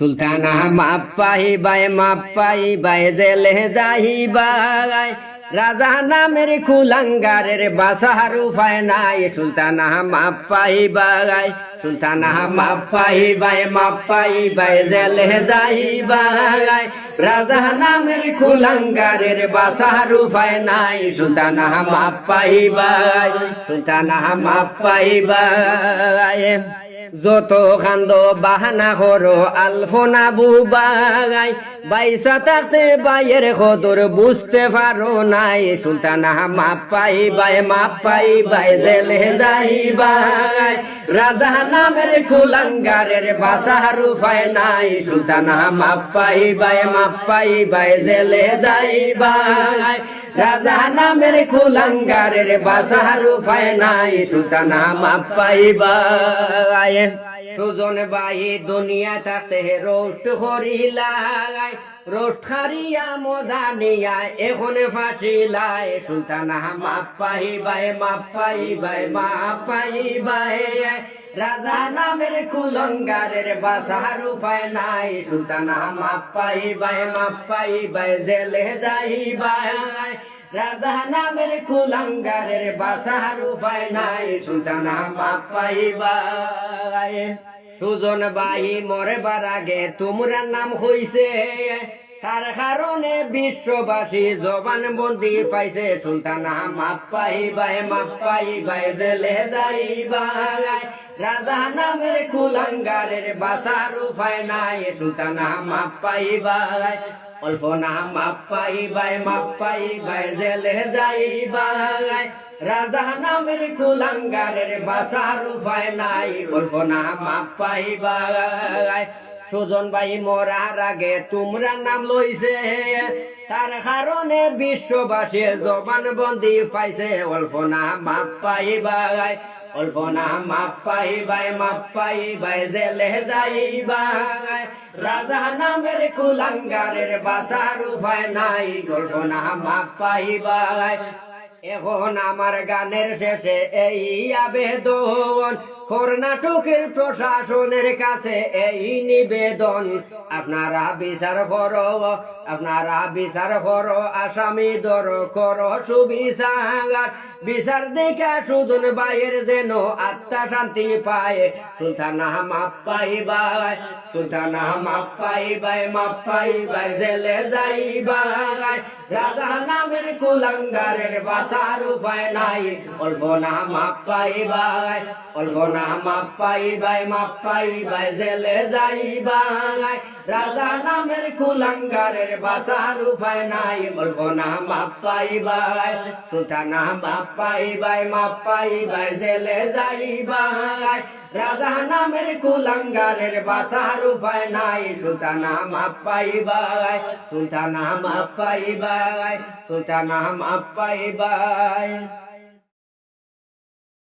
সুলতানা মাপাই বাই মাপাই বাই জেলে যাই বাই রাজা নামের কুলাঙ্গারের বাসার উপায় নাই। সুলতানা মাপাই বাই সুলতানা মাপাই বাই মাপাই বাই জেলে যাই বাই রাজা নামের কুলাঙ্গারের বাসার উপায় নাই। সুলতানা মাপাই বাই সুলতানা মাপাই বাই যত খান্দ বাহানা করো আলফোনা বুবাই বাইসা থাকতে বাইয়ের খদর বুঝতে পারো নাই। সুলতানা মাপাই বাই মাপাই বাই জেলে যাই বাই রাজা নামের কুলাঙ্গারের বাসার উপায় নাই। সুলতানা মাপাই বাই মাপাই বাই জেলে যাই বাই রাজা নামের কুলাঙ্গারের বাসার উপায় নাই। সুলতানা মাপাই বাই সুজন বাই দুনিয়া তাতে রোস্ট করিলাই রোস্ট খারিয়া মজা নিয়া এখন ফাঁসিলাই সুলতানা মাপাই বাই মাপাই বাই মাপাই বাই রাজা নামের কুলঙ্গারের বাসার উপায় নাই। সুলতানা মাপাই বাই মাপাই বাই জেলে যাই বাই রাজা নামের কুলঙ্গারের বাসার উপায় নাই, সুলতানা সুজন বাই মরবার আগে তোমরা নাম হইছে। তার কারণে বিশ্ববাসী জবান বন্দি পাইছে, সুলতানা জেলে রাজা নামের কুলাঙ্গারের বাসার উপায় নাই, সুলতানা বাই অল্প না মাপাই বাই মাপাই বাই জেলে যাই বাই রাজা নামের কুলাঙ্গারের বাসার উপায় নাই। অল্প না মাপাই বাই। সুজন ভাই মরার আগে তোমরা নাম লইছে। তার কারণে বিশ্ববাসী জবান বন্দি পাইছে। অল্প না মাপ পাই বাই অল্প না মাপ পাই বাই মাপ পাই বাই জেলে যাই বাই রাজা নামের কুলাঙ্গারের বাসার উপায় নাই, অল্প না মাপ পাই বাই এখন আমার গানের শেষে এই আবেদন কর্ণাটকের প্রশাসনের কাছে এই নিবেদন। আপনারা বিচার করো, আপনারা বিচার করো, আসামি দর করো, সুবিচার। বিচার দেখা সুদন বাইয়ের যেন আত্মা শান্তি পায়। সুলতানা মাপ পাই বাই সুলতানা মাপ পাই বাই মাপ পাই বাই জেলে যাই বাই রাজা নামের কুলাঙ্গারের বাসার উপায় নাই। অল্প না মাপ পাই বাই অল্প না মাপ পাই বাই মাপ পাই বাই জেলে যাই বাই রাজা নামের কুলাঙ্গারের বাসার উপায় নাই অল্প না মাপ পাই বাই সুলতানা মাপ পাই বাই মাপ পাই বাই জেলে যাই বাই রাজা নামের কুলাঙ্গারের বাসার উপায় নাই সুলতানা মাপ পাই বাই সুলতানা মাপ পাই বাই সুলতানা মাপ পাই বাই